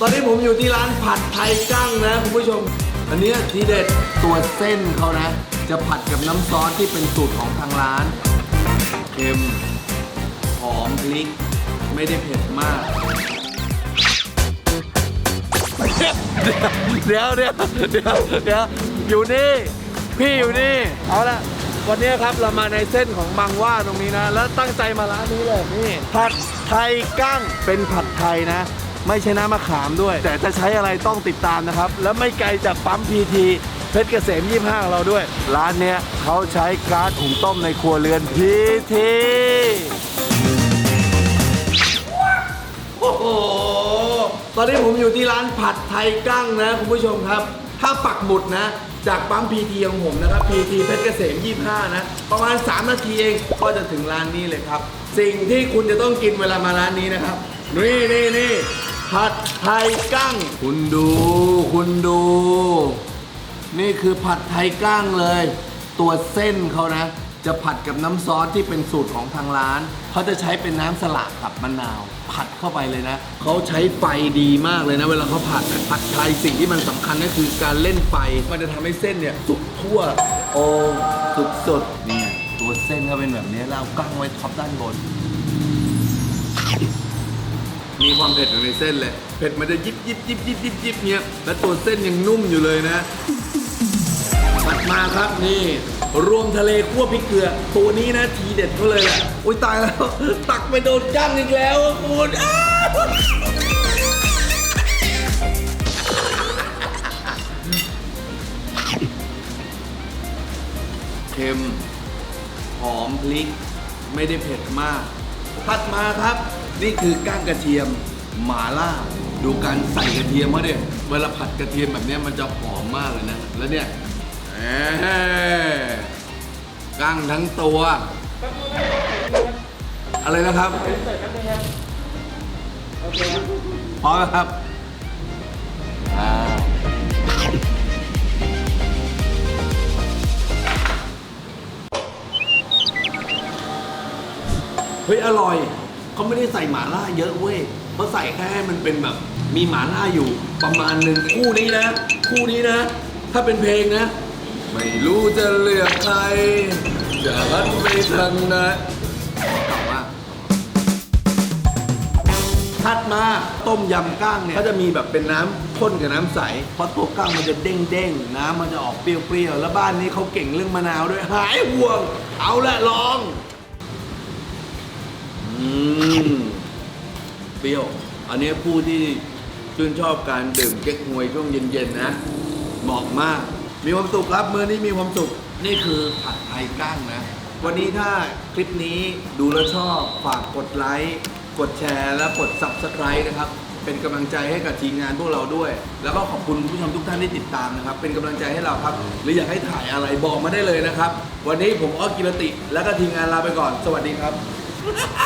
ตอนนี้ผมอยู่ที่ร้านผัดไทยกั้งนะคุณผู้ชม อันนี้ทีเด็ดตัวเส้นเขานะ จะผัดกับน้ำซอสที่เป็นสูตรของทางร้านเค็มหอมพริก ไม่ได้เผ็ดมาก เดี๋ยวเดี๋ยวเดี๋ยวเดี๋ยวอยู่นี่ พี่อยู่นี่ เอาละวันนี้ครับเรามาในเส้นของมังว่าตรงนี้นะ แล้วตั้งใจมาร้านนี้เลยนี่ผัดไทยกั้งเป็นผัดไทยนะ ไม่ใช่น้ำมะขามด้วย แต่จะใช้อะไรต้องติดตามนะครับ แล้วไม่ไกลจากปั๊มพีทีเพชรเกษม 25ของเราด้วย ร้านเนี้ยเขาใช้ก๊าซหุงต้มในครัวเรือนพีทีโอ้โห ตอนนี้ผมอยู่ที่ร้านผัดไทยกั้งนะคุณผู้ชมครับ ถ้าปักหมุดนะ จากปั๊มพีทีของผมนะครับพีทีเพชรเกษม 25 นะ ประมาณ 3 นาทีเองก็จะถึงร้านนี้เลยครับ สิ่งที่คุณจะต้องกินเวลามาร้านนี้นะครับ นี่นี่นี่ ผัดไทยกั้ง คุณดู คุณดู นี่คือผัดไทยก้างเลย ตัวเส้นเขานะ จะผัดกับน้ำซอสที่เป็นสูตรของทางร้าน เขาจะใช้เป็นน้ำสลัดกับมะนาว ผัดเข้าไปเลยนะ เขาใช้ไฟดีมากเลยนะ เวลาเขาผัดนะผัดไทยสิ่งที่มันสำคัญก็คือการเล่นไฟ มันจะทำให้เส้นเนี่ยสุกทั่ว โอ้สุกสดนี่ตัวเส้นเขาเป็นแบบนี้แล้วเอากั้งไว้ท็อปด้านบน มีความเผ็ดอยู่ในเส้นเลย เผ็ดมันจะยิบยิบยิบยิบยิบยิบเนี้ย แล้วตัวเส้นยังนุ่มอยู่เลยนะถัดมาครับนี่ รวมทะเลคั่วพริกเกลือ ตัวนี้นะทีเด็ดเขาเลยแหละอุ้ยตายแล้ว ตักไปโดนกั้งอีกแล้วอะคุณอ้าวเค็มหอมพริก ไม่ได้เผ็ดมากถัดมาครับ นี่คือก้างกระเทียมหมาล่า ดูการใส่กระเทียมเขาเนี่ยเวลาผัดกระเทียมแบบเนี้ยมันจะหอมมากเลยนะ แล้วเนี่ยแหมก้างทั้งตัว อะไรนะครับ พร้อมแล้วครับอ่าเฮ้ยอร่อย เขาไม่ได้ใส่หมาล่าเยอะเว้ยเขาใส่แค่ให้มันเป็นแบบ มีหมาล่าอยู่ประมาณหนึ่งคู่นี้นะ คู่นี้นะ ถ้าเป็นเพลงนะ ไม่รู้จะเลือกใครจะหันไปทางไหนกลับมาถัดมาต้มยำก้างเนี่ยก็จะมีแบบเป็นน้ำข้นกับน้ำใสเพราะตัวก้างมันจะเด้งเด้งๆ น้ำมันจะออกเปรี้ยวๆ แล้วบ้านนี้เขาเก่งเรื่องมะนาวด้วยหายห่วง เอาละลอง อืมเปรี้ยว อันนี้ผู้ที่ชื่นชอบการดื่มเก๊กฮวยช่วงเย็นๆนะ เหมาะมาก มีความสุขครับมื้อนี้มีความสุข นี่คือผัดไทยก้างนะ วันนี้ถ้าคลิปนี้ดูแล้วชอบฝากกดไลค์กดแชร์และกด Subscribe นะครับ เป็นกำลังใจให้กับทีมงานพวกเราด้วย แล้วก็ขอบคุณผู้ชมทุกท่านที่ติดตามนะครับ เป็นกำลังใจให้เราครับ หรืออยากให้ถ่ายอะไรบอกมาได้เลยนะครับ วันนี้ผมอ้อกิรติ แล้วก็ทีมงานลาไปก่อน สวัสดีครับ Yeah.